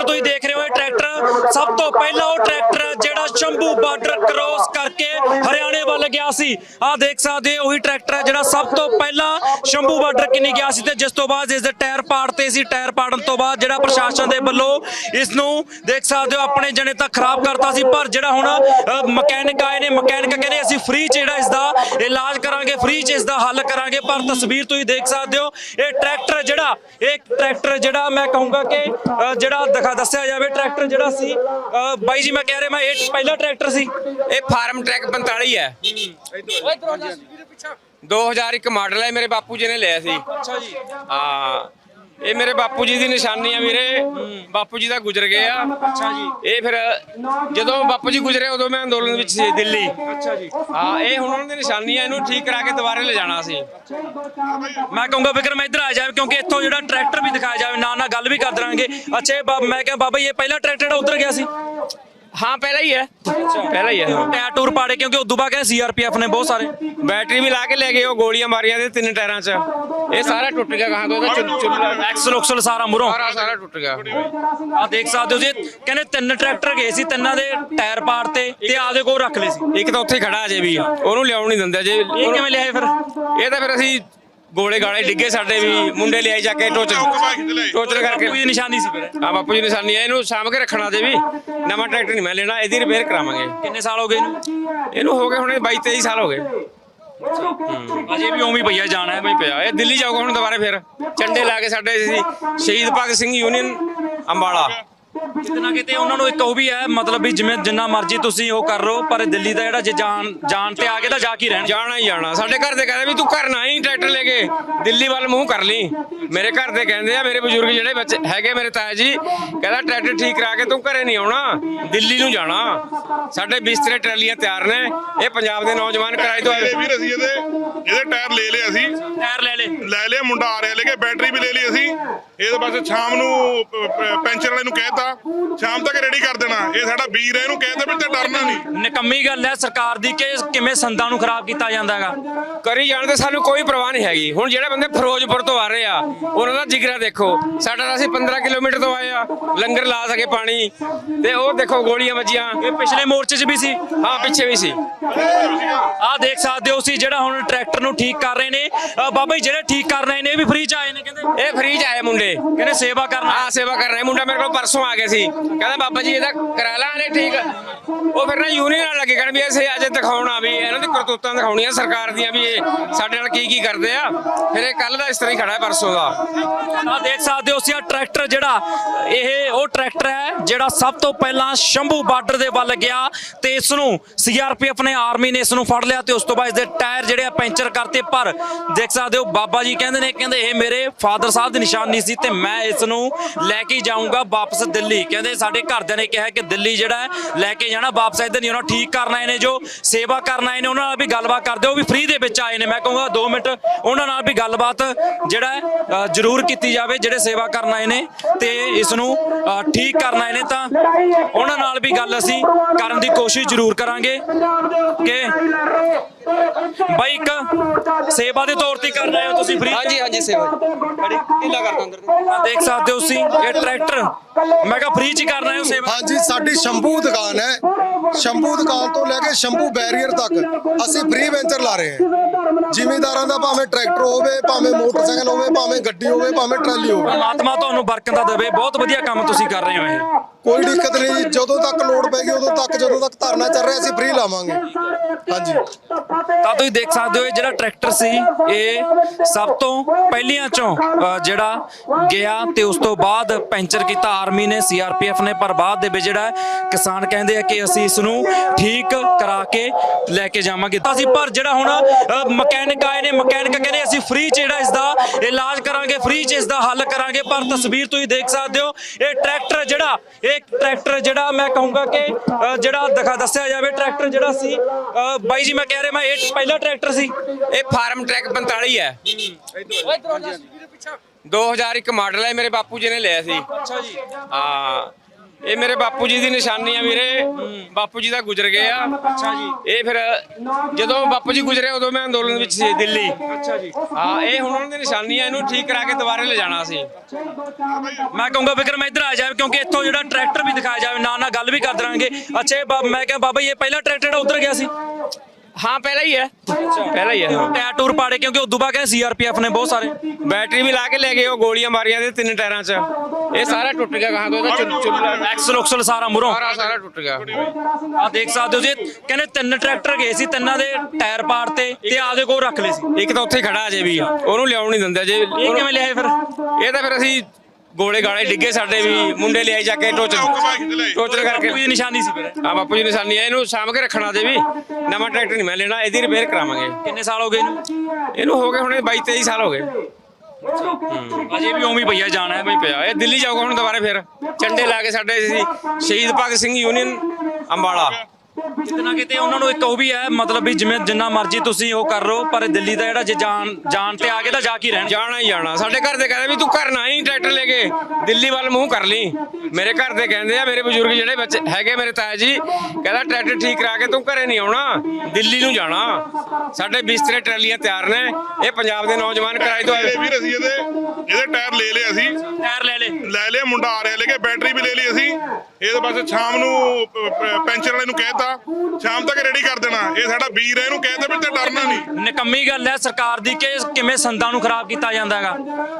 Tractor ਤੁਸੀਂ ਦੇਖ ਰਹੇ ਹੋ ਇਹ ਟਰੈਕਟਰ ਸਭ ਤੋਂ ਪਹਿਲਾਂ ਉਹ ਟਰੈਕਟਰ ਜਿਹੜਾ ਸ਼ੰਭੂ ਬਾਰਡਰ ਕ੍ਰੋਸ ਕਰਕੇ ਹਰਿਆਣੇ ਵੱਲ ਗਿਆ ਸੀ। ਆਹ ਦੇਖ ਸਕਦੇ ਹੋ, ਉਹੀ ਟਰੈਕਟਰ ਹੈ ਜਿਹੜਾ ਸਭ ਤੋਂ ਪਹਿਲਾਂ ਸ਼ੰਭੂ ਬਾਰਡਰ ਕਿੰਨੀ ਗਿਆ ਸੀ ਤੇ ਜਿਸ ਤੋਂ ਬਾਅਦ ਇਸ ਦੇ ਟਾਇਰ ਪਾੜਤੇ ਸੀ। ਟਾਇਰ ਪਾੜਨ ਤੋਂ ਬਾਅਦ ਜਿਹੜਾ ਪ੍ਰਸ਼ਾਸਨ ਦੇ ਵੱਲੋਂ ਇਸ ਨੂੰ ਦੇਖ ਸਕਦੇ ਹੋ, ਆਪਣੇ ਜਣੇ ਤਾਂ ਖਰਾਬ ਕਰਤਾ ਸੀ, ਪਰ ਜਿਹੜਾ ਹੁਣ ਮਕੈਨਿਕ ਆਏ ਨੇ, ਮਕੈਨਿਕ ਕਹਿੰਦੇ ਅਸੀਂ ਫ੍ਰੀ ਚ ਜਿਹੜਾ ਇਸ ਦਾ ਇਲਾਜ ਕਰਾਂਗੇ ਫ੍ਰੀ ਚ ਇਸ ਦਾ ਹੱਲ ਕਰਾਂਗੇ, ਪਰ ਤਸਵੀਰ ਤੁਸੀਂ ਦੇਖ ਸਕਦੇ ਹੋ, ਇਹ ਟਰੈਕਟਰ ਜਿਹੜਾ, ਇਹ ਟਰੈਕਟਰ ਜਿਹੜਾ ਮੈਂ ਕਹੂੰਗਾ ਕਿ ਜਿਹੜਾ ਦਿਖਾ ਦੱਸਿਆ ਜਾਵੇ, ਟਰੈਕਟਰ ਜਿਹੜਾ ਸੀ। ਅ, ਬਾਈ ਜੀ ਮੈਂ ਕਹਿ ਰਿਹਾ ਮੈਂ ਇਹ ਪਹਿਲਾ ਟਰੈਕਟਰ ਸੀ। ਇਹ ਫਾਰਮ ਟਰੈਕ 45 ਹੈ। 2001 ਮਾਡਲ ਹੈ ਮੇਰੇ ਬਾਪੂ ਜੀ ਨੇ ਲਿਆ ਸੀ। ਅੱਛਾ ਜੀ। ਹਾਂ। ਇਹ ਮੇਰੇ ਬਾਪੂ ਜੀ ਦੀ ਨਿਸ਼ਾਨੀ ਆ ਵੀਰੇ। ਬਾਪੂ ਜੀ ਤਾਂ ਗੁਜ਼ਰ ਗਏ ਆ। ਅੱਛਾ ਜੀ। ਇਹ ਫਿਰ ਜਦੋਂ ਬਾਪੂ ਜੀ ਗੁਜ਼ਰੇ ਉਦੋਂ ਮੈਂ ਅੰਦੋਲਨ ਵਿੱਚ ਸੀ ਦਿੱਲੀ। ਅੱਛਾ ਜੀ। ਹਾਂ ਇਹ ਹੁਣ ਉਹਨਾਂ ਦੀ ਨਿਸ਼ਾਨੀ ਆ ਇਹਨੂੰ ਠੀਕ ਕਰਾ ਕੇ ਦੁਬਾਰੇ ਲੈ ਜਾਣਾ ਸੀ। ਮੈਂ ਕਹੂੰਗਾ ਵਿਕਰਮ ਇੱਧਰ ਆ ਜਾਵੇ ਕਿਉਂਕਿ ਇੱਥੋਂ ਜਿਹੜਾ ਟਰੈਕਟਰ ਵੀ ਦਿਖਾਇਆ ਜਾਵੇ ਨਾਲ ਨਾਲ ਗੱਲ ਵੀ ਕਰ ਦਰਾਂਗੇ। ਅੱਛਾ ਮੈਂ ਕਿਹਾ ਬਾਬਾ ਜੀ ਇਹ ਪਹਿਲਾ ਟਰੈਕਟਰ ਜਿਹੜਾ ਉਧਰ ਗਿਆ ਸੀ? ਹਾਂ ਪਹਿਲਾਂ ਹੀ ਹੈ। ਪਹਿਲਾਂ ਹੀ ਹੈ। ਟਾਇਰ ਟੂਰ ਪਾੜੇ ਕਿਉਂਕਿ ਉਦੋਂ ਬਾਅਦ ਕਹਿੰਦੇ ਸੀਆਰਪੀਐਫ ਨੇ ਬਹੁਤ ਸਾਰੇ ਬੈਟਰੀ ਵੀ ਲਾ ਕੇ ਲੈ ਗਏ ਉਹ ਗੋਲੀਆਂ ਮਾਰੀਆਂ ਦੇ ਤਿੰਨ ਟਾਇਰਾਂ 'ਚ। ਇਹ ਸਾਰਾ ਟੁੱਟ ਗਿਆ ਕਹਾਂ ਤੋਂ ਇਹਦਾ ਚੁੱਲ ਚੁੱਲ ਐਕਸਲ ਉਕਸਲ ਸਾਰਾ ਮੁਰੋਂ ਸਾਰਾ ਸਾਰਾ ਟੁੱਟ ਗਿਆ। ਆ ਦੇਖ ਸਕਦੇ ਹੋ ਜੀ ਕਹਿੰਦੇ ਤਿੰਨ ਟਰੈਕਟਰ ਗਏ ਸੀ ਤਿੰਨਾਂ ਦੇ ਟਾਇਰ ਪਾੜਤੇ ਤੇ ਆਪਦੇ ਕੋਲ ਰੱਖ ਲਏ ਸੀ। ਇੱਕ ਤਾਂ ਉੱਥੇ ਹੀ ਖੜਾ ਅਜੇ ਵੀ ਉਹਨੂੰ ਲਿਆਉਣ ਨਹੀਂ ਦਿੰਦੇ ਅਜੇ। ਇਹ ਕਿਵੇਂ ਲਿਆਏ ਫਿਰ? ਇਹ ਤਾਂ ਫਿਰ ਅਸੀਂ ਗੋਲੇ ਗਾਲੇ ਡਿੱਗੇ ਸਾਡੇ ਵੀ ਮੁੰਡੇ ਲਿਆਈ ਜਾ ਕੇ ਟੋਚਰ। ਟੋਚਰ ਕਰਕੇ। ਕੋਈ ਨਿਸ਼ਾਨੀ ਸੀ ਫਿਰ। ਆ ਬਾਪੂ ਜੀ ਨਿਸ਼ਾਨੀ ਹੈ ਇਹਨੂੰ ਸਾਂਭ ਕੇ ਰੱਖਣਾ ਦੇ ਵੀ ਨਵਾਂ ਟਰੈਕਟਰ ਨਹੀਂ ਮੈਂ ਲੈਣਾ ਇਹਦੀ ਰਿਪੇਅਰ ਕਰਾਵਾਂਗੇ। ਕਿੰਨੇ ਸਾਲ ਹੋ ਗਏ ਇਹਨੂੰ? ਇਹਨੂੰ ਹੋ ਗਏ ਹੁਣ 22 23 ਸਾਲ ਹੋ ਗਏ। ਅਜੇ ਵੀ ਉਵੇਂ ਹੀ ਪਈਆ ਜਾਣਾ ਹੈ ਹੀ ਪਿਆ। ਇਹ ਦਿੱਲੀ ਜਾਊਗਾ ਹੁਣ ਦੁਬਾਰਾ ਫਿਰ। ਝੰਡੇ ਲਾ ਕੇ ਸਾਡੇ ਸੀ ਸ਼ਹੀਦ ਭਗਤ ਸਿੰਘ ਯੂਨੀਅਨ ਅੰਬਾਲਾ। ਕਿਤੇ ਨਾ ਕਿਤੇ ਉਹਨਾਂ ਨੂੰ ਇੱਕ ਉਹ ਵੀ ਹੈ ਮਤਲਬ ਵੀ ਜਿਵੇਂ ਜਿੰਨਾ ਮਰਜ਼ੀ ਤੁਸੀਂ ਉਹ ਕਰ ਰਹੋ ਪਰ ਦਿੱਲੀ ਦਾ ਜਿਹੜਾ ਜੇ ਜਾਨ ਜਾਨ ਤੇ ਆ ਕੇ ਤਾਂ ਜਾ ਕੇ ਰਹਿਣ? ਜਾਣਾ ਹੀ ਜਾਣਾ। ਸਾਡੇ ਘਰ ਦੇ ਕਹਿੰਦੇ ਵੀ ਤੂੰ ਘਰ ਨਾ ਹੀ ਟਰੈਕਟਰ ਲੈ ਕੇ ਦਿੱਲੀ ਵੱਲ ਮੂੰਹ ਕਰ ਲਈ। ਮੇਰੇ ਘਰ ਦੇ ਕਹਿੰਦੇ ਆ ਮੇਰੇ ਬਜ਼ੁਰਗ ਜਿਹੜੇ ਬੱਚੇ ਹੈਗੇ ਮੇਰੇ ਤਾਇਆ ਜੀ ਕਹਿੰਦਾ ਟਰੈਕਟਰ ਠੀਕ ਕਰਾ ਕੇ ਤੂੰ ਘਰੇ ਨਹੀਂ ਆਉਣਾ ਦਿੱਲੀ ਨੂੰ ਜਾਣਾ। ਸਾਡੇ ਬਿਸਤਰੇ ਟਰਾਲੀਆਂ ਤਿਆਰ ਨੇ ਇਹ ਪੰਜਾਬ ਦੇ ਨੌਜਵਾਨ ਕਿਰਾਏ ਤੋਂ ਆਏ ਵੀਰ ਅਸੀਂ ਇਹਦੇ ਇਹਦੇ ਟਾਇਰ ਲੈ ਲਏ ਅਸੀਂ। ਟਾਇਰ ਲੈ ਲੈ ਲੈ ਲਿਆ ਮੁੰਡਾ ਆ ਰਿਹਾ ਲੈ ਕੇ ਬੈਟਰੀ ਵੀ ਲੈ ਲਈ ਅਸੀਂ। ਇਹਦੇ ਬਸ ਸ਼ਾਮ ਨੂੰ ਪੈਂਚਰ ਵਾਲੇ ਨੂੰ ਕਹਿਤਾ ਸ਼ਾਮ ਤੱਕ ਰੈਡੀ ਕਰ ਦੇਣਾ। ਇਹ ਸਾਡਾ ਵੀਰ ਹੈ ਇਹਨੂੰ ਕਹਿੰਦੇ ਵੀ ਤੇ ਡਰਨਾ ਨਹੀਂ। ਨਿਕੰਮੀ ਗੱਲ ਹੈ ਸਰਕਾਰ ਦੀ ਕਿ ਕਿਵੇਂ ਸੰਦਾਂ ਨੂੰ ਖਰਾਬ ਕੀਤਾ ਜਾਂਦਾ ਹੈਗਾ ਕਰੀ ਜਾਣ ਤੇ ਸਾਨੂੰ ਕੋਈ ਪਰਵਾਹ ਨਹੀਂ ਹੈਗੀ। ਹੁਣ ਜਿਹੜੇ ਬੰਦੇ ਫਿਰੋਜ਼ਪੁਰ ਤੋਂ ਆ ਰਹੇ ਆ ਉਹਨਾਂ ਦਾ ਜਿਗਰਾ ਦੇਖੋ। ਸਾਡਾ ਤਾਂ ਅਸੀਂ 15 ਕਿਲੋਮੀਟਰ ਤੋਂ ਆਏ ਆ ਲੰਗਰ ਲਾ ਸਕੇ ਪਾਣੀ। ਤੇ ਉਹ ਦੇਖੋ ਗੋਲੀਆਂ ਵੱਜੀਆਂ। ਇਹ ਪਿਛਲੇ ਮੋਰਚੇ 'ਚ ਵੀ ਸੀ। ਹਾਂ ਪਿੱਛੇ ਵੀ ਸੀ। ਆਹ ਦੇਖ ਸਕਦੇ ਹੋ ਸੀ ਜਿਹੜਾ ਹੁਣ ਟਰੈਕਟਰ ਨੂੰ ਠੀਕ ਕਰ ਰਹੇ ਨੇ। ਬਾਬਾ ਜੀ ਜਿਹੜੇ ਠੀਕ ਕਰ ਰਹੇ ਨੇ ਇਹ ਵੀ ਫ੍ਰੀ 'ਚ ਆਏ ਨੇ ਕਹਿੰਦੇ ਇਹ ਫ੍ਰੀ ਚ ਆਏ ਮੁੰਡੇ। ਕਹਿੰਦੇ ਸੇਵਾ ਕਰਨਾ ਆ ਸੇਵਾ ਕਰ ਰਹੇ ਮੁੰਡਾ ਮੇਰੇ ਕੋਲ ਪਰਸੋਂ ਆ ਗਿਆ ਸੀ। ਕਹਿੰਦਾ ਬਾਬਾ ਜੀ ਇਹਦਾ ਕਰਾ ਲਾ ਨੇ ਠੀਕ ਉਹ ਫਿਰ ਨਾ ਯੂਨੀਅਨ ਨਾਲ ਲੱਗੇ ਕਹਿਣ ਵੀ ਅਸੀਂ ਅੱਜ ਦਿਖਾਉਣਾ ਵੀ ਇਹਨਾਂ ਦੀ ਕਰਤੂਤਾਂ ਦਿਖਾਉਣੀਆਂ ਸਰਕਾਰ ਦੀਆਂ ਵੀ ਇਹ ਸਾਡੇ ਨਾਲ ਕੀ ਕੀ ਕਰਦੇ ਆ। ਫਿਰ ਇਹ ਕੱਲ ਦਾ ਇਸ ਤਰ੍ਹਾਂ ਹੀ ਖੜਾ ਹੈ ਪਰਸੋਂ ਦਾ। ਆ ਦੇਖ ਸਕਦੇ ਹੋ ਸੀ ਆਹ ਟਰੈਕਟਰ ਜਿਹੜਾ ਇਹ ਉਹ ਟਰੈਕਟਰ ਹੈ ਜਿਹੜਾ ਸਭ ਤੋਂ ਪਹਿਲਾਂ ਸ਼ੰਭੂ ਬਾਰਡਰ ਦੇ ਵੱਲ ਗਿਆ ਤੇ ਇਸ ਨੂੰ ਸੀਆਰਪੀਐਫ ਨੇ ਆਰਮੀ ਨੇ ਇਸ ਨੂੰ ਫੜ ਲਿਆ ਤੇ ਉਸ ਤੋਂ ਬਾਅਦ ਇਸ ਦੇ ਟਾਇਰ ਜਿਹੜੇ ਆ ਪੈਂਚਰ ਕਰਤੇ। ਪਰ ਦੇਖ ਸਕਦੇ ਹੋ ਬਾਬਾ ਜੀ ਕਹਿੰਦੇ ਨੇ ਕਹਿੰਦੇ ਇਹ ਮੇਰੇ ਫਾਦਰ ਸਾਹਿਬ ਦੀ ਨਿਸ਼ਾਨੀ ਸੀ ਤੇ ਮੈਂ ਇਸ ਨੂੰ ਲੈ ਕੇ ਜਾਊਂਗਾ ਵਾਪਸ ਦਿੱਲੀ। ਕਹਿੰਦੇ ਸਾਡੇ ਘਰਦਿਆਂ ਨੇ ਕਿਹਾ ਕਿ ਦਿੱਲੀ ਜਿਹੜਾ ਲੈ ਕੇ ਜਾਣਾ ਵਾਪਸ ਇੱਧਰ ਨਹੀਂ ਉਹਨਾਂ ਠੀਕ ਕਰਨ ਆਏ ਨੇ ਜੋ, ਸੇਵਾ ਕਰਨ ਆਏ ਨੇ, ਉਹਨਾਂ ਨਾਲ ਵੀ ਗੱਲਬਾਤ ਕਰਦੇ ਹੋ ਵੀ ਫ੍ਰੀ ਦੇ ਵਿੱਚ ਆਏ ਨੇ। ਮੈਂ ਕਹੂੰਗਾ 2 ਮਿੰਟ ਉਹਨਾਂ ਨਾਲ ਵੀ ਗੱਲਬਾਤ ਜਿਹੜਾ ਜ਼ਰੂਰ ਕੀਤੀ ਜਾਵੇ, ਜਿਹੜੇ ਸੇਵਾ ਕਰਨ ਆਏ ਨੇ ਤੇ ਇਸ ਨੂੰ ਠੀਕ ਕਰਨ ਆਏ ਨੇ ਤਾਂ ਉਹਨਾਂ ਨਾਲ ਵੀ ਗੱਲ ਅਸੀਂ ਕਰਨ ਦੀ ਕੋਸ਼ਿਸ਼ ਜ਼ਰੂਰ ਕਰਾਂਗੇ ਕਿ ਬਾਈ ਇੱਕ ਸੇਵਾ ਦੇ ਤੌਰ ਤੇ ਕਰ ਰਹੇ ਹੋ ਤੁਸੀਂ ਫ੍ਰੀ ਹਾਂਜੀ ਹਾਂਜੀ, ਸੇਵਾ। ਬੜੀ ਢੀਲਾ ਕਰਦਾ ਅੰਦਰ ਤੋਂ ਦੇਖ ਸਕਦੇ ਹੋ ਤੁਸੀਂ ਇਹ ਟਰੈਕਟਰ ਮੈਂ ਕਿਹਾ ਫ੍ਰੀ ਚ ਹੀ ਕਰ ਰਹੇ ਹੋ ਸੇਵਾ। ਹਾਂਜੀ ਸਾਡੀ ਸ਼ੰਭੂ ਦੁਕਾਨ ਹੈ। ਸ਼ੰਭੂ ਦੁਕਾਨ ਤੋਂ ਲੈ ਕੇ ਸ਼ੰਭੂ ਬੈਰੀਅਰ ਤੱਕ ਅਸੀਂ ਫ੍ਰੀ ਵੈਂਚਰ ਲਾ ਰਹੇ ਹਾਂ। ਜ਼ਿਮੀਦਾਰਾਂ ਦਾ ਭਾਵੇਂ ਟਰੈਕਟਰ ਹੋਵੇ ਭਾਵੇਂ ਮੋਟਰਸਾਈਕਲ ਹੋਵੇ ਭਾਵੇਂ ਗੱਡੀ ਹੋਵੇ ਭਾਵੇਂ ਟਰਾਲੀ ਹੋਵੇ। ਪਰਮਾਤਮਾ ਤੁਹਾਨੂੰ ਬਰਕਤਾਂ ਦੇਵੇ। ਬਹੁਤ ਵਧੀਆ ਕੰਮ ਤੁਸੀਂ ਕਰ ਰਹੇ ਹੋ ਇਹ। ਕੋਈ ਦਿੱਕਤ ਨਹੀਂ ਜੀ ਜਦੋਂ ਤੱਕ ਲੋਡ ਪੈਗੀ ਉਦੋਂ ਤੱਕ ਜਦੋਂ ਤੱਕ ਧਰਨਾ ਚੱਲ ਰਿਹਾ ਅਸੀਂ ਫ੍ਰੀ ਲਾਵਾਂਗੇ। ਹਾਂਜੀ। ਤਾਂ ਤੁਸੀਂ ਦੇਖ ਸਕਦੇ ਹੋ ਇਹ ਜਿਹੜਾ ਟਰੈਕਟਰ ਸੀ ਇਹ ਸਭ ਤੋਂ ਪਹਿਲੀਆਂ ਚੋਂ ਅ, ਜਿਹੜਾ ਗਿਆ ਤੇ ਉਸ ਤੋਂ ਬਾਅਦ ਪੈਂਚਰ ਕੀਤਾ ਆਰਮੀ ਨੇ ਸੀਆਰਪੀਐਫ ਨੇ ਪਰ ਬਾਅਦ ਦੇ ਵਿੱਚ ਜਿਹੜਾ ਹੈ, ਕਿਸਾਨ ਕਹਿੰਦੇ ਆ ਕਿ ਅਸੀਂ ਇਸ ਨੂੰ ਠੀਕ ਕਰਾ ਕੇ ਲੈ ਕੇ ਜਾਵਾਂਗੇ। ਤਾਂ ਅਸੀਂ ਪਰ ਜਿਹੜਾ ਹੁਣ ਮਕੈਨਿਕ ਆਏ ਨੇ ਮਕੈਨਿਕ ਕਹਿੰਦੇ ਅਸੀਂ ਫ੍ਰੀ ਚ ਜਿਹੜਾ ਇਸ ਦਾ ਇਲਾਜ ਕਰਾਂਗੇ ਫ੍ਰੀ ਚ ਇਸ ਦਾ ਹੱਲ ਕਰਾਂਗੇ ਪਰ ਤਸਵੀਰ ਤੁਸੀਂ ਦੇਖ ਸਕਦੇ ਹੋ ਇਹ ਟਰੈਕਟਰ ਜਿਹੜਾ ਇਹ ਟਰੈਕਟਰ ਜਿਹੜਾ ਮੈਂ ਕਹੂੰਗਾ ਕਿ ਜਿਹੜਾ ਦਿਖਾ ਦੱਸਿਆ ਜਾਵੇ ਟਰੈਕਟਰ ਜਿਹੜਾ ਸੀ ਬਾਈ ਜੀ ਮੈਂ ਕਹਿ ਰਿਹਾ ਮੈਂ ਇਹ ਪਹਿਲਾ ਟਰੈਕਟਰ ਸੀ? ਇਹ ਫਾਰਮ ਟਰੈਕ 45 ਹੈ। 2001 ਮਾਡਲ ਹੈ ਮੇਰੇ ਬਾਪੂ ਜੀ ਨੇ ਲਿਆ ਸੀ। ਅੱਛਾ ਜੀ। ਹਾਂ। ਇਹ ਮੇਰੇ ਬਾਪੂ ਜੀ ਦੀ ਨਿਸ਼ਾਨੀ ਆ ਵੀਰੇ। ਬਾਪੂ ਜੀ ਦਾ ਗੁਜ਼ਰ ਗਏ ਆ। ਅੱਛਾ ਜੀ। ਇਹ ਫਿਰ ਜਦੋਂ ਬਾਪੂ ਜੀ ਗੁਜ਼ਰੇ ਉਦੋਂ ਮੈਂ ਅੰਦੋਲਨ ਵਿੱਚ ਸੀ ਦਿੱਲੀ। ਅੱਛਾ ਜੀ। ਹਾਂ ਇਹ ਹੁਣ ਉਹਨਾਂ ਦੀ ਨਿਸ਼ਾਨੀ ਆ ਇਹਨੂੰ ਠੀਕ ਕਰਾ ਕੇ ਦੁਬਾਰੇ ਲੈ ਜਾਣਾ ਸੀ। ਮੈਂ ਕਹੂੰਗਾ ਵਿਕਰਮ ਇੱਧਰ ਆ ਜਾਵੇ ਕਿਉਂਕਿ ਇੱਥੋਂ ਜਿਹੜਾ ਟਰੈਕਟਰ ਵੀ ਦਿਖਾਇਆ ਜਾਵੇ ਨਾਲ ਨਾਲ ਗੱਲ ਵੀ ਕਰ ਦਰਾਂਗੇ। ਅੱਛਾ ਮੈਂ ਕਿਹਾ ਬਾਬਾ ਜੀ ਇਹ ਪਹਿਲਾ ਟਰੈਕਟਰ ਜਿਹੜਾ ਉਧਰ ਗਿਆ ਸੀ? ਹਾਂ ਪਹਿਲਾਂ ਹੀ ਹੈ। ਪਹਿਲਾਂ ਹੀ ਹੈ। ਟਾਇਰ ਟੂਰ ਪਾੜੇ ਕਿਉਂਕਿ ਉਦੋਂ ਬਾਅਦ ਕਹਿੰਦੇ ਸੀਆਰਪੀਐਫ ਨੇ ਬਹੁਤ ਸਾਰੇ ਬੈਟਰੀ ਵੀ ਲਾ ਕੇ ਲੈ ਗਏ ਉਹ ਗੋਲੀਆਂ ਮਾਰੀਆਂ ਦੇ ਤਿੰਨ ਟਾਇਰਾਂ 'ਚ। ਇਹ ਸਾਰਾ ਟੁੱਟ ਗਿਆ ਕਹਾਂ ਤੋਂ ਇਹਦਾ ਚੁੱਲ ਚੁੱਲਾ ਐਕਸਲ ਉਕਸਲ ਸਾਰਾ ਮੁਰੋਂ ਸਾਰਾ ਸਾਰਾ ਟੁੱਟ ਗਿਆ। ਆ ਦੇਖ ਸਕਦੇ ਹੋ ਜੀ ਕਹਿੰਦੇ ਤਿੰਨ ਟਰੈਕਟਰ ਗਏ ਸੀ ਤਿੰਨਾਂ ਦੇ ਟਾਇਰ ਪਾੜਤੇ ਤੇ ਆਪਦੇ ਕੋਲ ਰੱਖ ਲਏ ਸੀ। ਇੱਕ ਤਾਂ ਉੱਥੇ ਹੀ ਖੜਾ ਅਜੇ ਵੀ ਉਹਨੂੰ ਲਿਆਉਣ ਨਹੀਂ ਦਿੰਦੇ ਜੇ ਇਹ ਕਿਵੇਂ ਲਿਆਏ ਫਿਰ? ਇਹ ਤਾਂ ਫਿਰ ਅਸੀਂ ਗੋਲੇ ਗਾਲੇ ਡਿੱਗੇ ਸਾਡੇ ਵੀ ਮੁੰਡੇ ਲਿਆਈ ਜਾ ਕੇ ਟੋਚਰ ਟੋਚਰ ਕਰਕੇ। ਕੋਈ ਨਿਸ਼ਾਨੀ ਸੀ ਫਿਰ। ਆ ਬਾਪੂ ਜੀ ਦੀ ਨਿਸ਼ਾਨੀ ਹੈ ਇਹਨੂੰ ਸਾਂਭ ਕੇ ਰੱਖਣਾ ਜੇ ਵੀ। ਨਵਾਂ ਟਰੈਕਟਰ ਨਹੀਂ ਮੈਂ ਲੈਣਾ ਇਹਦੀ ਰਿਪੇਅਰ ਕਰਾਵਾਂਗੇ। ਕਿੰਨੇ ਸਾਲ ਹੋ ਗਏ ਇਹਨੂੰ? ਇਹਨੂੰ ਹੋ ਗਏ ਹੁਣ 22 23 ਸਾਲ ਹੋ ਗਏ। ਅਜੇ ਵੀ ਉਵੇਂ ਹੀ ਪਈਆ ਜਾਣਾ ਹੈ ਹੀ ਪਿਆ। ਇਹ ਦਿੱਲੀ ਜਾਊਗਾ ਹੁਣ ਦੁਬਾਰਾ ਫਿਰ। ਝੰਡੇ ਲਾ ਕੇ ਸਾਡੇ ਸੀ ਸ਼ਹੀਦ ਭਗਤ ਸਿੰਘ ਯੂਨੀਅਨ ਅੰਬਾਲਾ। ਕਿਤੇ ਨਾ ਕਿਤੇ ਉਹਨਾਂ ਨੂੰ ਇੱਕ ਉਹ ਵੀ ਹੈ ਮਤਲਬ ਵੀ ਜਿਵੇਂ ਜਿੰਨਾ ਮਰਜ਼ੀ ਤੁਸੀਂ ਉਹ ਕਰ ਲਓ ਪਰ ਦਿੱਲੀ ਦਾ ਜਿਹੜਾ ਜੇ ਜਾਨ ਜਾਨ ਤੇ ਆ ਕੇ ਤਾਂ ਜਾ ਕੇ ਰਹਿਣ? ਜਾਣਾ ਹੀ ਜਾਣਾ। ਸਾਡੇ ਘਰ ਦੇ ਕਹਿੰਦੇ ਵੀ ਤੂੰ ਘਰ ਨਾ ਹੀ ਟਰੈਕਟਰ ਲੈ ਕੇ ਦਿੱਲੀ ਵੱਲ ਮੂੰਹ ਕਰ ਲਈ। ਮੇਰੇ ਘਰ ਦੇ ਕਹਿੰਦੇ ਆ ਮੇਰੇ ਬਜ਼ੁਰਗ ਜਿਹੜੇ ਬੱਚੇ ਹੈਗੇ ਮੇਰੇ ਤਾਇਆ ਜੀ ਕਹਿੰਦਾ ਟਰੈਕਟਰ ਠੀਕ ਕਰਾ ਕੇ ਤੂੰ ਘਰੇ ਨਹੀਂ ਆਉਣਾ ਦਿੱਲੀ ਨੂੰ ਜਾਣਾ। ਸਾਡੇ ਬਿਸਤਰੇ ਟਰਾਲੀਆਂ ਤਿਆਰ ਨੇ ਇਹ ਪੰਜਾਬ ਦੇ ਨੌਜਵਾਨ ਕਿਰਾਏ ਤੋਂ ਆਏ ਵੀਰ ਅਸੀਂ ਇਹਦੇ ਇਹਦੇ ਟਾਇਰ ਲੈ ਲਏ ਅਸੀਂ। ਟਾਇਰ ਲੈ ਲੈ ਲੈ ਲਿਆ ਮੁੰਡਾ ਆ ਰਿਹਾ ਲੈ ਕੇ ਬੈਟਰੀ ਵੀ ਲੈ ਲਈ ਅਸੀਂ। ਇਹਦੇ ਬਸ ਸ਼ਾਮ ਨੂੰ ਪੈਂਚਰ ਵਾਲੇ ਨੂੰ ਕਹਿਤਾ ਸ਼ਾਮ ਤੱਕ ਰੈਡੀ ਕਰ ਦੇਣਾ। ਇਹ ਸਾਡਾ ਵੀਰ ਹੈ ਇਹਨੂੰ ਕਹਿਤਾ ਵੀ ਤੇ ਡਰਨਾ ਨਹੀਂ। ਨਿਕੰਮੀ ਗੱਲ ਹੈ ਸਰਕਾਰ ਦੀ ਕਿ ਕਿਵੇਂ ਸੰਦਾਂ ਨੂੰ ਖਰਾਬ ਕੀਤਾ ਜਾਂਦਾ ਹੈਗਾ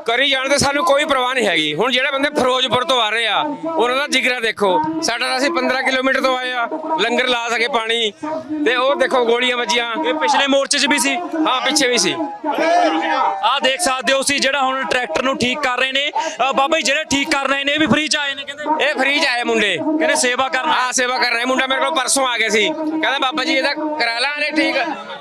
ਕਰੀ ਜਾਣ ਤੇ ਸਾਨੂੰ ਕੋਈ ਪਰਵਾਹ ਨਹੀਂ ਹੈਗੀ। ਹੁਣ ਜਿਹੜੇ ਬੰਦੇ ਫਿਰੋਜ਼ਪੁਰ ਤੋਂ ਆ ਰਹੇ ਆ ਉਹਨਾਂ ਦਾ ਜਿਗਰਾ ਦੇਖੋ। ਸਾਡਾ ਤਾਂ ਅਸੀਂ 15 ਕਿਲੋਮੀਟਰ ਤੋਂ ਆਏ ਆ ਲੰਗਰ ਲਾ ਸਕੇ ਪਾਣੀ। ਤੇ ਉਹ ਦੇਖੋ ਗੋਲੀਆਂ ਵੱਜੀਆਂ। ਇਹ ਪਿਛਲੇ ਮੋਰਚੇ 'ਚ ਵੀ ਸੀ। ਹਾਂ ਪਿੱਛੇ ਵੀ ਸੀ। ਆਹ ਦੇਖ ਸਕਦੇ ਹੋ ਸੀ ਜਿਹੜਾ ਹੁਣ ਟਰੈਕਟਰ ਨੂੰ ਠੀਕ ਕਰ ਰਹੇ ਨੇ। ਅਹ ਬਾਬਾ ਜੀ ਜਿਹੜੇ ਠੀਕ ਕਰ ਰਹੇ ਨੇ ਇਹ ਵੀ ਫ੍ਰੀ 'ਚ ਆਏ ਨੇ ਕਹਿੰਦੇ। ਇਹ ਫ੍ਰੀ ਚ ਆਏ ਮੁੰਡੇ। ਕਹਿੰਦੇ ਸੇਵਾ ਕਰਨਾ। ਆ ਸੇਵਾ ਕਰ ਰਹੇ। ਮੁੰਡਾ ਮੇਰੇ ਕੋਲ ਪਰਸੋਂ ਆ ਗਿਆ ਸੀ। ਕਹਿੰਦਾ, ਬਾਬਾ ਜੀ ਇਹਦਾ ਕਰਾ ਲਾ ਠੀਕ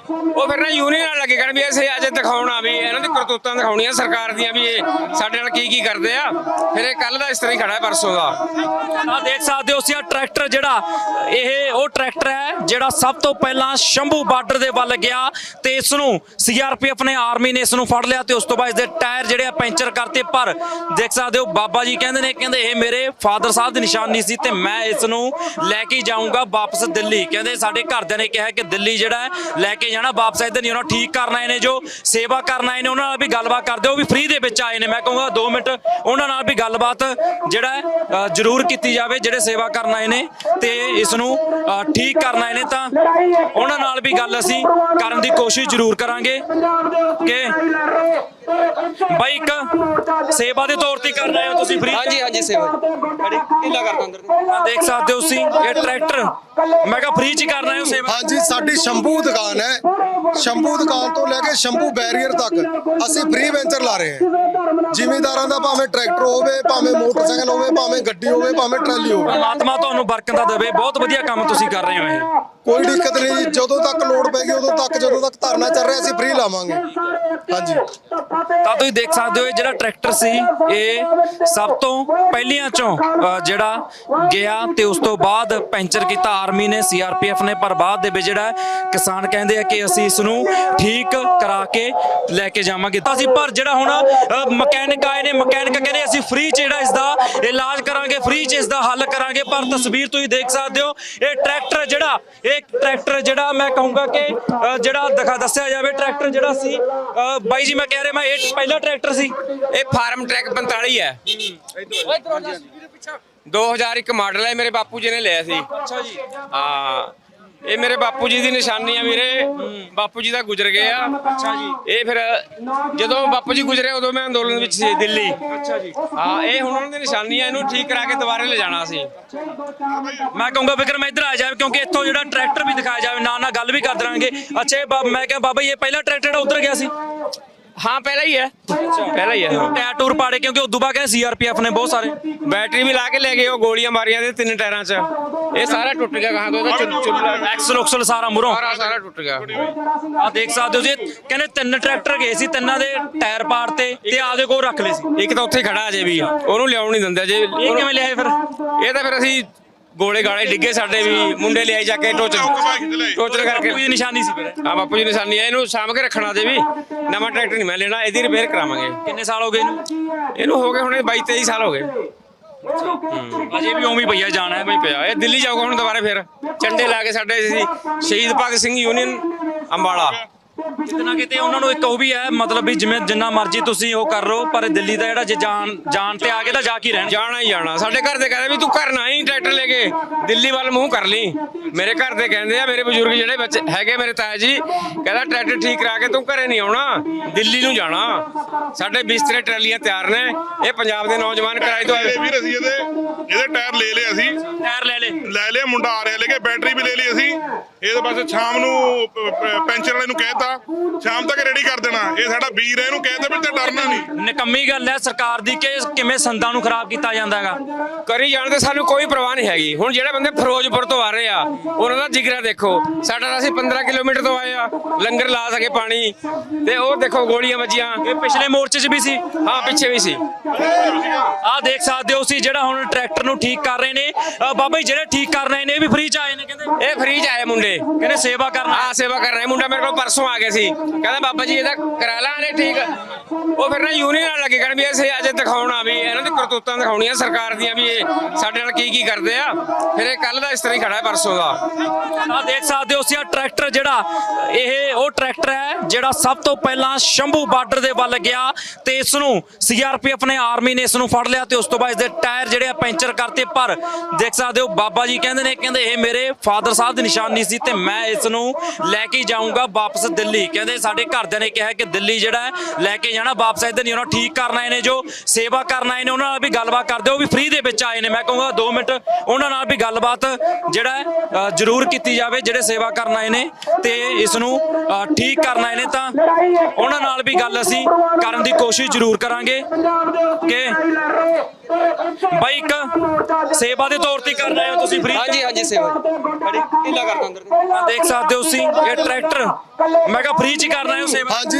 ਉਹ ਫਿਰ ਨਾ ਯੂਨੀਅਨ ਨਾਲ ਲੱਗੇ ਕਹਿਣ ਵੀ ਅਸੀਂ ਅੱਜ ਦਿਖਾਉਣਾ ਵੀ, ਇਹਨਾਂ ਦੀ ਕਰਤੂਤਾਂ ਦਿਖਾਉਣੀਆਂ, ਸਰਕਾਰ ਦੀਆਂ ਵੀ ਇਹ ਸਾਡੇ ਨਾਲ ਕੀ ਕੀ ਕਰਦੇ ਆ। ਫਿਰ ਇਹ ਕੱਲ ਦਾ ਇਸ ਤਰ੍ਹਾਂ ਹੀ ਖੜਾ ਹੈ, ਪਰਸੋਂ ਦਾ। ਆ ਦੇਖ ਸਕਦੇ ਹੋ ਸੀ ਟਰੈਕਟਰ ਜਿਹੜਾ, ਇਹ ਉਹ ਟਰੈਕਟਰ ਹੈ, ਜਿਹੜਾ ਸਭ ਤੋਂ ਪਹਿਲਾਂ ਸ਼ੰਭੂ ਬਾਰਡਰ ਦੇ ਵੱਲ ਗਿਆ ਤੇ ਇਸ ਨੂੰ ਸੀਆਰਪੀਐਫ ਨੇ, ਆਰਮੀ ਨੇ ਇਸ ਨੂੰ ਫੜ ਲਿਆ ਤੇ ਉਸ ਤੋਂ ਬਾਅਦ ਇਸ ਦੇ ਟਾਇਰ ਜਿਹੜੇ ਆ ਪੈਂਚਰ ਕਰਤੇ। ਪਰ ਦੇਖ ਸਕਦੇ ਹੋ, ਬਾਬਾ ਜੀ ਕਹਿੰਦੇ ਨੇ, ਕਹਿੰਦੇ, ਇਹ ਮੇਰੇ ਫਾਦਰ ਸਾਹਿਬ ਦੀ ਨਿਸ਼ਾਨੀ ਸੀ ਤੇ ਮੈਂ ਇਸ ਨੂੰ ਲੈ ਕੇ ਜਾਊਂਗਾ, ਵਾਪਸ ਦਿੱਲੀ। ਕਹਿੰਦੇ ਸਾਡੇ ਘਰਦਿਆਂ ਨੇ ਕਿਹਾ ਕਿ ਦਿੱਲੀ ਜਿਹੜਾ ਹੈ, ਲੈ ਕੇ ਜਾਣਾ ਵਾਪਸ। ਇੱਧਰ ਨਹੀਂ ਉਹਨਾਂ ਠੀਕ ਕਰਨ ਆਏ ਨੇ ਜੋ ਸੇਵਾ ਕਰਨ ਆਏ ਨੇ, ਉਹਨਾਂ ਨਾਲ ਵੀ ਗੱਲਬਾਤ ਕਰਦੇ ਉਹ ਵੀ ਫ੍ਰੀ ਦੇ ਵਿੱਚ ਆਏ ਨੇ। ਮੈਂ ਕਹੂੰਗਾ 2 ਮਿੰਟ ਉਹਨਾਂ ਨਾਲ ਵੀ ਗੱਲਬਾਤ ਜਿਹੜਾ ਜ਼ਰੂਰ ਕੀਤੀ ਜਾਵੇ, ਜਿਹੜੇ ਸੇਵਾ ਕਰਨ ਆਏ ਨੇ ਤੇ ਇਸ ਨੂੰ ਠੀਕ ਕਰਨ ਆਏ ਨੇ ਤਾਂ ਉਹਨਾਂ ਨਾਲ ਵੀ ਗੱਲ ਅਸੀਂ ਕਰਨ ਦੀ ਕੋਸ਼ਿਸ਼ ਜ਼ਰੂਰ ਕਰਾਂਗੇ ਕਿ ਬਾਈ ਇੱਕ ਸੇਵਾ ਦੇ ਤੌਰ ਤੇ ਕਰ ਰਹੇ ਹੋ ਤੁਸੀਂ ਫ੍ਰੀ ਹਾਂਜੀ ਹਾਂਜੀ ਸੇਵਾ। ਬੜੀ ਢਿੱਲਾ ਕਰਦਾ ਅੰਦਰ ਤੇ ਦੇਖ ਸਕਦੇ ਹੋ ਤੁਸੀਂ ਇਹ ਟਰੈਕਟਰ ਮੈਂ ਕਿਹਾ ਫ੍ਰੀ ਚ ਕਰ ਰਹੇ ਹੋ ਸੇਵਾ। ਹਾਂਜੀ ਸਾਡੀ ਸ਼ੰਭੂ ਦੁਕਾਨ ਹੈ। ਸ਼ੰਭੂ ਦੁਕਾਨ ਤੋਂ ਲੈ ਕੇ ਸ਼ੰਭੂ ਬੈਰੀਅਰ ਤੱਕ ਅਸੀਂ ਫ੍ਰੀ ਵੈਂਚਰ ਲਾ ਰਹੇ ਹਾਂ। ਜ਼ਿਮੀਂਦਾਰਾਂ ਦਾ ਭਾਵੇਂ ਟਰੈਕਟਰ ਹੋਵੇ ਭਾਵੇਂ ਮੋਟਰਸਾਈਕਲ ਹੋਵੇ ਭਾਵੇਂ ਗੱਡੀ ਹੋਵੇ ਭਾਵੇਂ ਟਰਾਲੀ ਹੋਵੇ। ਪਰਮਾਤਮਾ ਤੁਹਾਨੂੰ ਬਰਕਤਾਂ ਦੇਵੇ। ਬਹੁਤ ਵਧੀਆ ਕੰਮ ਤੁਸੀਂ ਕਰ ਰਹੇ ਹੋ ਇਹ। ਕੋਈ ਦਿੱਕਤ ਨਹੀਂ ਜੀ ਜਦੋਂ ਤੱਕ ਲੋੜ ਪੈਗੀ ਉਦੋਂ ਤੱਕ ਜਦੋਂ ਤੱਕ ਧਰਨਾ ਚੱਲ ਰਿਹਾ ਅਸੀਂ ਫ੍ਰੀ ਲਾਵਾਂਗੇ। ਹਾਂਜੀ। ਤਾਂ ਤੁਸੀਂ ਦੇਖ ਸਕਦੇ ਹੋ ਇਹ ਜਿਹੜਾ ਟਰੈਕਟਰ ਸੀ ਇਹ ਸਭ ਤੋਂ ਪਹਿਲੀਆਂ ਚੋਂ ਅ, ਜਿਹੜਾ ਗਿਆ ਤੇ ਉਸ ਤੋਂ ਬਾਅਦ ਪੈਂਚਰ ਕੀਤਾ ਆਰਮੀ ਨੇ ਸੀਆਰਪੀਐਫ ਨੇ ਪਰ ਬਾਅਦ ਦੇ ਵਿੱਚ ਜਿਹੜਾ ਕਿਸਾਨ ਕਹਿੰਦੇ ਆ ਕਿ ਅਸੀਂ ਇਸ ਨੂੰ ਠੀਕ ਕਰਾ ਕੇ ਲੈ ਕੇ ਜਾਵਾਂਗੇ। ਤਾਂ ਅਸੀਂ ਪਰ ਜਿਹੜਾ ਹੁਣ ਮਕੈਨਿਕ ਆਏ ਨੇ ਮਕੈਨਿਕ ਕਹਿੰਦੇ ਅਸੀਂ ਫ੍ਰੀ ਚ ਜਿਹੜਾ ਇਸ ਦਾ ਇਲਾਜ ਕਰਾਂਗੇ ਫ੍ਰੀ ਚ ਇਸ ਦਾ ਹੱਲ ਕਰਾਂਗੇ ਪਰ ਤਸਵੀਰ ਤੁਸੀਂ ਦੇਖ ਸਕਦੇ ਹੋ ਇਹ ਟਰੈਕਟਰ ਜਿਹੜਾ ਇਹ ਟਰੈਕਟਰ ਜਿਹੜਾ ਮੈਂ ਕਹੂੰਗਾ ਕਿ ਜਿਹੜਾ ਦਿਖਾ ਦੱਸਿਆ ਜਾਵੇ ਟਰੈਕਟਰ ਜਿਹੜਾ ਸੀ ਬਾਈ ਜੀ ਮੈਂ ਕਹਿ ਰਿਹਾ ਮੈਂ ਇਹ ਪਹਿਲਾ ਟਰੈਕਟਰ ਸੀ? ਇਹ ਫਾਰਮ ਟਰੈਕ 45 ਹੈ। 2001 ਮਾਡਲ ਹੈ ਮੇਰੇ ਬਾਪੂ ਜੀ ਨੇ ਲਿਆ ਸੀ। ਅੱਛਾ ਜੀ। ਹਾਂ। ਇਹ ਮੇਰੇ ਬਾਪੂ ਜੀ ਦੀ ਨਿਸ਼ਾਨੀ ਆ ਵੀਰੇ। ਬਾਪੂ ਜੀ ਦਾ ਗੁਜ਼ਰ ਗਏ ਆ ਅੱਛਾ ਜੀ। ਇਹ ਫਿਰ ਜਦੋਂ ਬਾਪੂ ਜੀ ਗੁਜ਼ਰੇ ਉਦੋਂ ਮੈਂ ਅੰਦੋਲਨ ਵਿੱਚ ਸੀ ਦਿੱਲੀ। ਅੱਛਾ ਜੀ। ਹਾਂ ਇਹ ਹੁਣ ਉਹਨਾਂ ਦੀ ਨਿਸ਼ਾਨੀ ਆ ਇਹਨੂੰ ਠੀਕ ਕਰਾ ਕੇ ਦੁਬਾਰੇ ਲੈ ਜਾਣਾ ਸੀ। ਮੈਂ ਕਹੂੰਗਾ ਵਿਕਰਮ ਇੱਧਰ ਆ ਜਾਵੇ ਕਿਉਂਕਿ ਇੱਥੋਂ ਜਿਹੜਾ ਟਰੈਕਟਰ ਵੀ ਦਿਖਾਇਆ ਜਾਵੇ ਨਾਲ ਨਾਲ ਗੱਲ ਵੀ ਕਰ ਦਰਾਂਗੇ। ਅੱਛਾ ਇਹ ਬਾ- ਮੈਂ ਕਿਹਾ ਬਾਬਾ ਜੀ ਇਹ ਪਹਿਲਾ ਟਰੈਕਟਰ ਜਿਹੜਾ ਉਧਰ ਗਿਆ ਸੀ? ਹਾਂ ਪਹਿਲਾਂ ਹੀ ਹੈ। ਪਹਿਲਾਂ ਹੀ ਹੈ। ਟਾਇਰ ਟੂਰ ਪਾੜੇ ਕਿਉਂਕਿ ਉਦੋਂ ਬਾਅਦ ਕਹਿੰਦੇ ਸੀਆਰਪੀਐਫ ਨੇ ਬਹੁਤ ਸਾਰੇ ਬੈਟਰੀ ਵੀ ਲਾ ਕੇ ਲੈ ਗਏ ਉਹ ਗੋਲੀਆਂ ਮਾਰੀਆਂ ਦੇ ਤਿੰਨ ਟਾਇਰਾਂ 'ਚ। ਇਹ ਸਾਰਾ ਟੁੱਟ ਗਿਆ ਕਹਾਂ ਤੋਂ? ਇਹਦਾ ਚੁੱਲ ਚੁੱਲਾ ਐਕਸਲ ਉਕਸਲ ਸਾਰਾ ਮੁਰੋਂ ਸਾਰਾ ਸਾਰਾ ਟੁੱਟ ਗਿਆ। ਆ ਦੇਖ ਸਕਦੇ ਹੋ ਜੀ ਕਹਿੰਦੇ ਤਿੰਨ ਟਰੈਕਟਰ ਗਏ ਸੀ ਤਿੰਨਾਂ ਦੇ ਟਾਇਰ ਪਾੜਤੇ ਤੇ ਆਪਦੇ ਕੋਲ ਰੱਖ ਲਏ ਸੀ। ਇੱਕ ਤਾਂ ਉੱਥੇ ਖੜਾ ਅਜੇ ਵੀ ਉਹਨੂੰ ਲਿਆਉਣ ਨਹੀਂ ਦਿੰਦੇ ਜੇ ਇਹ ਕਿਵੇਂ ਲਿਆਏ ਫਿਰ? ਇਹ ਤਾਂ ਫਿਰ ਅਸੀਂ ਗੋਲੇ ਗਾਲੇ ਡਿੱਗੇ ਸਾਡੇ ਵੀ ਮੁੰਡੇ ਲਿਆਈ ਜਾ ਕੇ ਟੋਚਰ ਟੋਚਰ ਕਰਕੇ। ਕੋਈ ਨਿਸ਼ਾਨੀ ਸੀ ਫਿਰ। ਆ ਬਾਪੂ ਜੀ ਨਿਸ਼ਾਨੀ ਹੈ ਇਹਨੂੰ ਸਾਂਭ ਕੇ ਰੱਖਣਾ ਜੇ ਵੀ। ਨਵਾਂ ਟਰੈਕਟਰ ਨਹੀਂ ਮੈਂ ਲੈਣਾ ਇਹਦੀ ਰਿਪੇਅਰ ਕਰਾਵਾਂਗੇ। ਕਿੰਨੇ ਸਾਲ ਹੋ ਗਏ ਇਹਨੂੰ? ਇਹਨੂੰ ਹੋ ਗਏ ਹੁਣ 22 23 ਸਾਲ ਹੋ ਗਏ। ਅਜੇ ਵੀ ਉਵੇਂ ਹੀ ਪਈਆ ਜਾਣਾ ਹੈ ਹੀ ਪਿਆ। ਇਹ ਦਿੱਲੀ ਜਾਊਗਾ ਹੁਣ ਦੁਬਾਰਾ ਫਿਰ। ਝੰਡੇ ਲਾ ਕੇ ਸਾਡੇ ਸੀ ਸ਼ਹੀਦ ਭਗਤ ਸਿੰਘ ਯੂਨੀਅਨ ਅੰਬਾਲਾ। ਕਿਤੇ ਨਾ ਕਿਤੇ ਉਹਨਾਂ ਨੂੰ ਇੱਕ ਉਹ ਵੀ ਹੈ ਮਤਲਬ ਵੀ ਜਿਵੇਂ ਜਿੰਨਾ ਮਰਜ਼ੀ ਤੁਸੀਂ ਉਹ ਕਰ ਲਓ ਪਰ ਦਿੱਲੀ ਦਾ ਜਿਹੜਾ ਜੇ ਜਾਣ ਜਾਣ ਤੇ ਆ ਕੇ ਤਾਂ ਜਾ ਕੇ ਰਹਿਣ? ਜਾਣਾ ਹੀ ਜਾਣਾ। ਸਾਡੇ ਘਰ ਦੇ ਕਹਿੰਦੇ ਵੀ ਤੂੰ ਘਰ ਨਾ ਹੀ ਟਰੈਕਟਰ ਲੈ ਕੇ ਦਿੱਲੀ ਵੱਲ ਮੂੰਹ ਕਰ ਲਈ। ਮੇਰੇ ਘਰ ਦੇ ਕਹਿੰਦੇ ਆ ਮੇਰੇ ਬਜ਼ੁਰਗ ਜਿਹੜੇ ਬੱਚੇ ਹੈਗੇ ਮੇਰੇ ਤਾਇਆ ਜੀ ਕਹਿੰਦਾ ਟਰੈਕਟਰ ਠੀਕ ਕਰਾ ਕੇ ਤੂੰ ਘਰੇ ਨਹੀਂ ਆਉਣਾ ਦਿੱਲੀ ਨੂੰ ਜਾਣਾ। ਸਾਡੇ ਬਿਸਤਰੇ ਟਰਾਲੀਆਂ ਤਿਆਰ ਨੇ ਇਹ ਪੰਜਾਬ ਦੇ ਨੌਜਵਾਨ ਕਿਰਾਏ ਤੋਂ ਆਏ। ਇਹ ਵੀਰ ਅਸੀਂ ਇਹਦੇ ਇਹਦੇ ਟਾਇਰ ਲੈ ਲਏ ਅਸੀਂ। ਟਾਇਰ ਲੈ ਲੈ ਲੈ ਲਿਆ ਮੁੰਡਾ ਆ ਰਿਹਾ ਲੈ ਕੇ ਬੈਟਰੀ ਵੀ ਲੈ ਲਈ ਅਸੀਂ। ਇਹਦੇ ਬਸ ਸ਼ਾਮ ਨੂੰ ਪੈਂਚਰ ਵਾਲੇ ਨੂੰ ਕਹਿਤਾ ਸ਼ਾਮ ਤੱਕ ਰੈਡੀ ਕਰ ਦੇਣਾ। ਇਹ ਸਾਡਾ ਵੀਰ ਹੈ ਇਹਨੂੰ ਕਹਿਤਾ ਵੀ ਤੇ ਡਰਨਾ ਨਹੀਂ। ਨਿਕੰਮੀ ਗੱਲ ਹੈ ਸਰਕਾਰ ਦੀ ਕਿ ਕਿਵੇਂ ਸੰਦਾਂ ਨੂੰ ਖਰਾਬ ਕੀਤਾ ਜਾਂਦਾ ਹੈਗਾ ਕਰੀ ਜਾਣ ਤੇ ਸਾਨੂੰ ਕੋਈ ਪਰਵਾਹ ਨਹੀਂ ਹੈਗੀ। ਹੁਣ ਜਿਹੜੇ ਬੰਦੇ ਫਿਰੋਜ਼ਪੁਰ ਤੋਂ ਆ ਰਹੇ ਆ ਉਹਨਾਂ ਦਾ ਜਿਗਰਾ ਦੇਖੋ। ਸਾਡਾ ਤਾਂ ਅਸੀਂ 15 ਕਿਲੋਮੀਟਰ ਤੋਂ ਆਏ ਆ ਲੰਗਰ ਲਾ ਸਕੇ ਪਾਣੀ। ਤੇ ਉਹ ਦੇਖੋ ਗੋਲੀਆਂ ਵੱਜੀਆਂ। ਇਹ ਪਿਛਲੇ ਮੋਰਚੇ 'ਚ ਵੀ ਸੀ। ਹਾਂ ਪਿੱਛੇ ਵੀ ਸੀ। ਆਹ ਦੇਖ ਸਕਦੇ ਹੋ ਸੀ ਜਿਹੜਾ ਹੁਣ ਟਰੈਕਟਰ ਨੂੰ ਠੀਕ ਕਰ ਰਹੇ ਨੇ। ਬਾਬਾ ਜੀ ਜਿਹੜੇ ਠੀਕ ਕਰ ਰਹੇ ਨੇ ਇਹ ਵੀ ਫ੍ਰੀ 'ਚ ਆਏ ਨੇ। ਇਹ ਫ੍ਰੀ ਚ ਆਏ ਮੁੰਡੇ। ਕਹਿੰਦੇ ਸੇਵਾ ਕਰਨਾ। ਆ ਸੇਵਾ ਕਰ ਰਿਹਾ। ਮੁੰਡਾ ਮੇਰੇ ਕੋਲ ਪਰਸੋਂ ਆ ਗਿਆ ਸੀ। ਕਹਿੰਦਾ, ਬਾਬਾ ਜੀ, ਇਹਦਾ ਕਰਾ ਲਾਂਗੇ ਠੀਕ। ਉਹ ਫਿਰ ਨਾ ਯੂਨੀਅਨ ਨਾਲ ਲੱਗੇ। ਕਹਿਣ ਵੀ ਅਸੀਂ ਅੱਜ ਦਿਖਾਉਣਾ ਵੀ, ਇਹਨਾਂ ਦੀ ਕਰਤੂਤਾਂ ਦਿਖਾਉਣੀਆਂ ਸਰਕਾਰ ਦੀਆਂ ਵੀ ਇਹ ਸਾਡੇ ਨਾਲ ਕੀ ਕੀ ਕਰਦੇ ਆ। ਫਿਰ ਇਹ ਕੱਲ ਦਾ ਇਸ ਤਰ੍ਹਾਂ ਹੀ ਖੜਾ ਹੈ, ਪਰਸੋਂ ਦਾ। ਆ ਦੇਖ ਸਕਦੇ ਹੋ ਸੀ ਟਰੈਕਟਰ ਜਿਹੜਾ, ਇਹ ਉਹ ਟਰੈਕਟਰ ਹੈ, ਜਿਹੜਾ ਸਭ ਤੋਂ ਪਹਿਲਾਂ ਸ਼ੰਭੂ ਬਾਰਡਰ ਦੇ ਵੱਲ ਗਿਆ ਤੇ ਇਸ ਨੂੰ ਸੀਆਰਪੀਐਫ ਨੇ, ਆਰਮੀ ਨੇ ਇਸ ਨੂੰ ਫੜ ਲਿਆ ਤੇ ਉਸ ਤੋਂ ਬਾਅਦ ਇਸ ਦੇ ਟਾਇਰ ਜਿਹੜੇ ਆ ਪੈਂਚਰ ਕਰਤੇ। ਪਰ ਦੇਖ ਸਕਦੇ ਹੋ, ਬਾਬਾ ਜੀ ਕਹਿੰਦੇ ਨੇ, ਕਹਿੰਦੇ ਇਹ ਮੇਰੇ ਫਾਦਰ ਸਾਹਿਬ ਦੀ ਨਿਸ਼ਾਨੀ ਸੀ ਤੇ ਮੈਂ ਇਸ ਨੂੰ ਲੈ ਕੇ ਜਾਊਂਗਾ ਵਾਪਸ ਦਿੱਲੀ। ਕਹਿੰਦੇ ਸਾਡੇ ਘਰਦਿਆਂ ਨੇ ਕਿਹਾ ਕਿ ਦਿੱਲੀ ਜਿਹੜਾ ਲੈ ਕੇ ਜਾਣਾ ਵਾਪਸ, ਇੱਧਰ ਨਹੀਂ ਉਹਨਾਂ ਠੀਕ ਕਰਨਾ ਆਏ ਨੇ ਜੋ, ਸੇਵਾ ਕਰਨ ਆਏ ਨੇ, ਉਹਨਾਂ ਨਾਲ ਵੀ ਗੱਲਬਾਤ ਕਰਦੇ ਉਹ ਵੀ ਫ੍ਰੀ ਦੇ ਵਿੱਚ ਆਏ ਨੇ। ਮੈਂ ਕਹੂੰਗਾ 2 ਮਿੰਟ, ਉਹਨਾਂ ਨਾਲ ਵੀ ਗੱਲਬਾਤ ਜਿਹੜਾ ਜ਼ਰੂਰ ਕੀਤੀ ਜਾਵੇ, ਜਿਹੜੇ ਸੇਵਾ ਕਰਨ ਆਏ ਨੇ ਤੇ ਇਸ ਨੂੰ ਠੀਕ ਕਰਨ ਆਏ ਨੇ ਤਾਂ ਉਹਨਾਂ ਨਾਲ ਵੀ ਗੱਲ ਅਸੀਂ ਕਰਨ ਦੀ ਕੋਸ਼ਿਸ਼ ਜ਼ਰੂਰ ਕਰਾਂਗੇ ਕਿ ਬਾਈ ਇੱਕ ਸੇਵਾ ਦੇ ਤੌਰ ਤੇ ਕਰ ਰਹੇ ਹੋ ਤੁਸੀਂ ਫ੍ਰੀ ਹਾਂਜੀ ਹਾਂਜੀ ਸੇਵਾ। ਬੜੀ ਢਿੱਲਾ ਕਰਦਾ ਅੰਦਰ ਦੇਖ ਸਕਦੇ ਹੋ ਤੁਸੀਂ ਇਹ ਟਰੈਕਟਰ ਮੈਂ ਕਿਹਾ ਫ੍ਰੀ ਚ ਹੀ ਕਰਨਾ ਹੈ ਉਹ ਸੇਵਾ। ਹਾਂਜੀ।